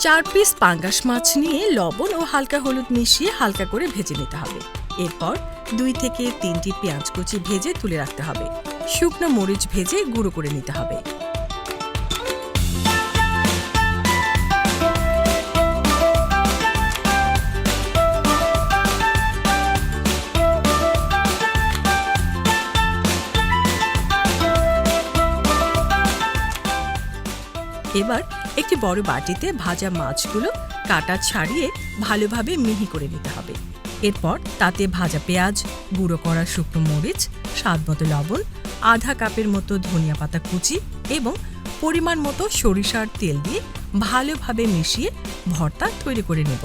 চার পিস পাঙ্গাস মাছ নিয়ে লবণ ও হালকা হলুদ মিশিয়ে হালকা করে ভেজে নিতে হবে। এরপর দুই থেকে তিনটি পেঁয়াজ কুচি ভেজে তুলে রাখতে হবে। শুকনো মরিচ ভেজে গুঁড়ো করে নিতে হবে। এবার একটি বড় বাটিতে ভাজা মাছগুলো কাটা ছাড়িয়ে ভালোভাবে মিহি করে নিতে হবে। এরপর তাতে ভাজা পেঁয়াজ, গুঁড়ো করা শুকনো মরিচ, স্বাদ মতো লবণ, আধা কাপের মতো ধনিয়া পাতা কুচি এবং পরিমাণ মতো সরিষার তেল দিয়ে ভালোভাবে মিশিয়ে ভর্তা তৈরি করে নেব।